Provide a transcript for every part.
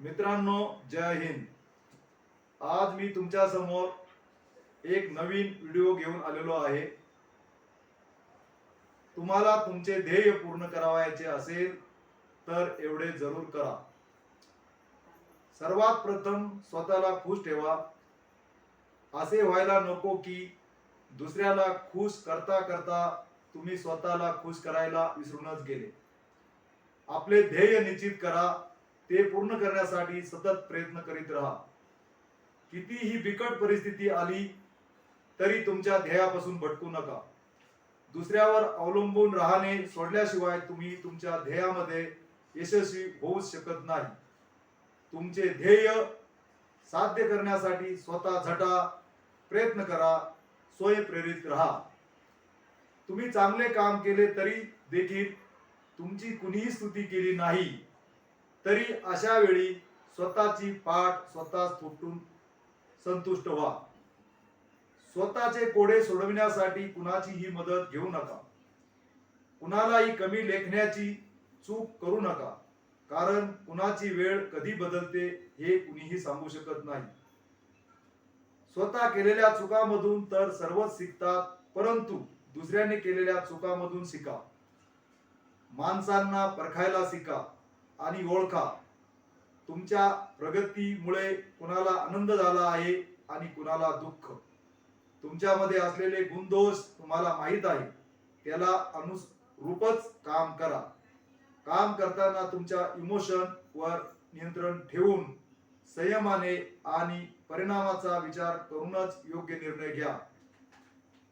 मित्रांनो जय हिंद. आज मी तुमच्यासमोर एक नवीन व्हिडिओ घेऊन आलेलो आहे. तुम्हाला तुमचे ध्येय पूर्ण करावायचे असेल तर एवढे जरूर करा. सर्वात प्रथम स्वतःला खुश ठेवा. असे व्हायला नको की दुसऱ्याला खुश करता करता तुम्ही स्वतःला खुश करायला विसरूनच गेले. आपले ध्येय निश्चित करा. ते पूर्ण करण्यासाठी सतत प्रयत्न करीत राहा. कितीही बिकट परिस्थिती आली तरी तुमच्या ध्येयापासून भटकू नका. दुसऱ्यावर अवलंबून राहणे सोडल्याशिवाय तुम्ही तुमच्या ध्येयामध्ये यशस्वी होऊ शकत नाही. तुमचे ध्येय साध्य करण्यासाठी स्वतः झटा प्रयत्न करा स्वयंप्रेरित राहा. तुम्ही चांगले काम केले तरी देखील तुमची कुणीही स्तुती केली नाही. तरी अशा वेळी स्वतःची पाठ स्वतःच फुटून संतुष्ट व्हा. स्वतःचे कोडे सोडविण्यासाठी कुणाचीही मदत घेऊ नका. कुणालाही कमी लेखण्याची चूक करू नका. कारण कुणाची वेळ कधी बदलते हे कुणीही सांगू शकत नाही. स्वतः केलेल्या चुकामधून तर सर्वच शिकतात परंतु दुसऱ्याने केलेल्या चुकामधून शिका. माणसांना परखायला शिका. आणि ओळखा. तुमच्या प्रगतीमुळे कुणाला आनंद झाला आहे आणि कुणाला दुःख? तुमच्यामध्ये असलेले गुणदोष तुम्हाला माहीत आहे. त्याला अनुरूपच काम करा. काम करताना तुमच्या इमोशन वर नियंत्रण ठेवून संयमाने आणि परिणामाचा विचार करूनच योग्य निर्णय घ्या.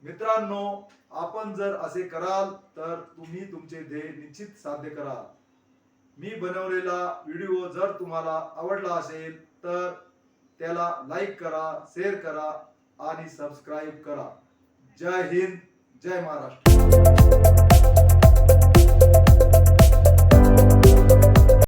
मित्रांनो आपण जर असे कराल तर तुम्ही तुमचे ध्येय निश्चित साध्य कराल. मी बनवलेला व्हिडिओ जर तुम्हाला आवडला असेल तर त्याला लाईक करा शेअर करा आणि सबस्क्राईब करा. जय हिंद जय महाराष्ट्र.